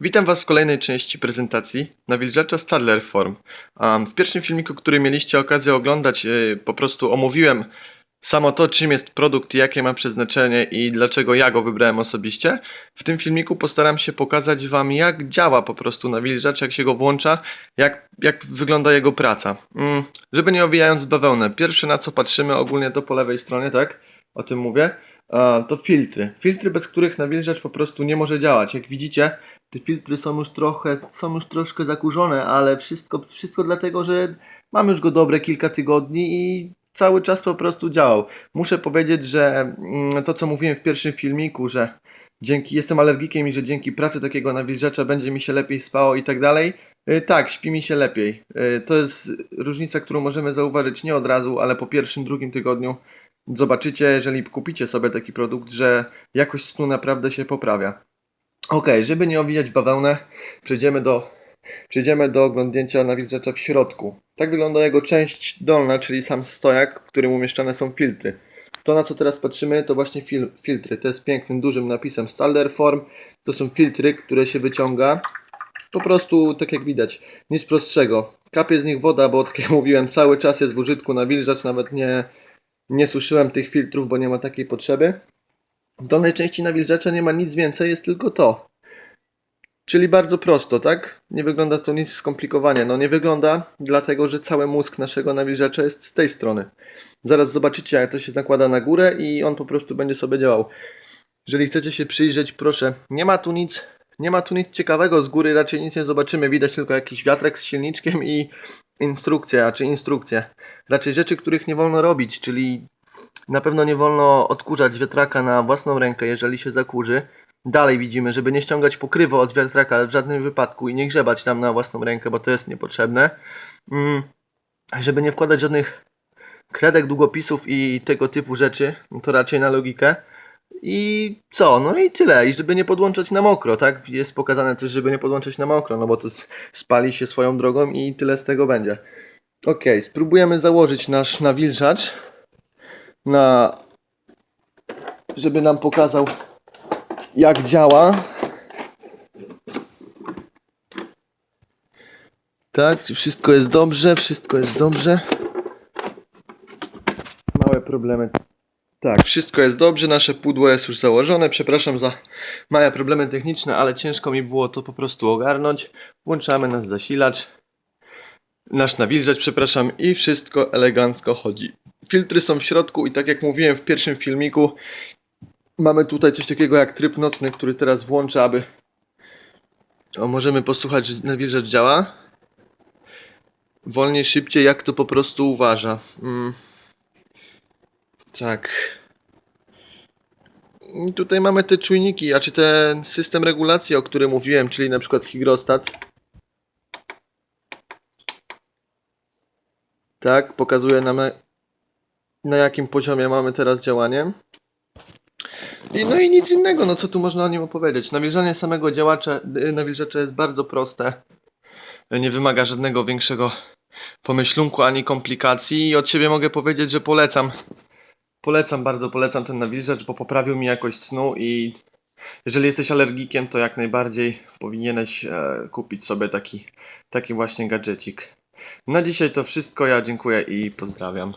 Witam Was w kolejnej części prezentacji nawilżacza Stadler Form. W pierwszym filmiku, który mieliście okazję oglądać, yy, po prostu omówiłem samo to, czym jest produkt, jakie ma przeznaczenie i dlaczego ja go wybrałem osobiście. W tym filmiku postaram się pokazać Wam, jak działa po prostu nawilżacz, jak się go włącza, jak, jak wygląda jego praca. Mm, żeby nie owijając bawełnę, pierwsze na co patrzymy ogólnie to po lewej stronie, tak? O tym mówię. To filtry. Filtry, bez których nawilżacz po prostu nie może działać. Jak widzicie, te filtry są już trochę, są już troszkę zakurzone, ale wszystko, wszystko dlatego, że mam już go dobre kilka tygodni i cały czas po prostu działał. Muszę powiedzieć, że mm, to co mówiłem w pierwszym filmiku, że dzięki, jestem alergikiem i że dzięki pracy takiego nawilżacza będzie mi się lepiej spało i tak dalej. Y, Tak, śpi mi się lepiej. Y, To jest różnica, którą możemy zauważyć nie od razu, ale po pierwszym, drugim tygodniu zobaczycie, jeżeli kupicie sobie taki produkt, że jakość snu naprawdę się poprawia. Ok, żeby nie owijać bawełnę, przejdziemy do, przejdziemy do oglądnięcia nawilżacza w środku. Tak wygląda jego część dolna, czyli sam stojak, w którym umieszczane są filtry. To na co teraz patrzymy to właśnie fil filtry. To jest pięknym, dużym napisem Stalder Form. To są filtry, które się wyciąga. Po prostu, tak jak widać, nic prostszego. Kapie z nich woda, bo tak jak mówiłem, cały czas jest w użytku nawilżacz, nawet nie, nie suszyłem tych filtrów, bo nie ma takiej potrzeby. W dolnej części nawilżacza nie ma nic więcej, jest tylko to. Czyli bardzo prosto, tak? Nie wygląda to nic skomplikowanie. No nie wygląda, dlatego że cały mózg naszego nawilżacza jest z tej strony. Zaraz zobaczycie, jak to się nakłada na górę i on po prostu będzie sobie działał. Jeżeli chcecie się przyjrzeć, proszę, nie ma tu nic, nie ma tu nic ciekawego z góry, raczej nic nie zobaczymy. Widać tylko jakiś wiatrak z silniczkiem i instrukcja, czy instrukcje. Raczej rzeczy, których nie wolno robić, czyli na pewno nie wolno odkurzać wiatraka na własną rękę, jeżeli się zakurzy. Dalej widzimy, żeby nie ściągać pokrywu od wiatraka w żadnym wypadku i nie grzebać tam na własną rękę, bo to jest niepotrzebne. Mm, żeby nie wkładać żadnych kredek, długopisów i tego typu rzeczy, to raczej na logikę. I co? No i tyle. I żeby nie podłączać na mokro, tak? Jest pokazane też, żeby nie podłączać na mokro, no bo to spali się swoją drogą i tyle z tego będzie. Ok, spróbujemy założyć nasz nawilżacz na żeby nam pokazał jak działa. Tak, wszystko jest dobrze, wszystko jest dobrze. Małe problemy. Tak, wszystko jest dobrze, nasze pudło jest już założone. Przepraszam za małe problemy techniczne, ale ciężko mi było to po prostu ogarnąć. Włączamy nasz zasilacz, nasz nawilżacz, przepraszam, i wszystko elegancko chodzi. Filtry są w środku i tak jak mówiłem w pierwszym filmiku, mamy tutaj coś takiego jak tryb nocny, który teraz włączę, aby... O, możemy posłuchać, że nawilżacz działa. Wolniej, szybciej, jak to po prostu uważa. Mm. Tak. Tutaj mamy te czujniki, a czy ten system regulacji, o którym mówiłem, czyli na przykład hygrostat. Tak, pokazuje nam na, na jakim poziomie mamy teraz działanie. I, no i nic innego, no co tu można o nim opowiedzieć. Nawilżanie samego działacza, y, nawilżacza jest bardzo proste. Nie wymaga żadnego większego pomyślunku ani komplikacji i od siebie mogę powiedzieć, że polecam. Polecam, bardzo polecam ten nawilżacz, bo poprawił mi jakość snu i jeżeli jesteś alergikiem, to jak najbardziej powinieneś e, kupić sobie taki, taki właśnie gadżecik. Na dzisiaj to wszystko, ja dziękuję i pozdrawiam.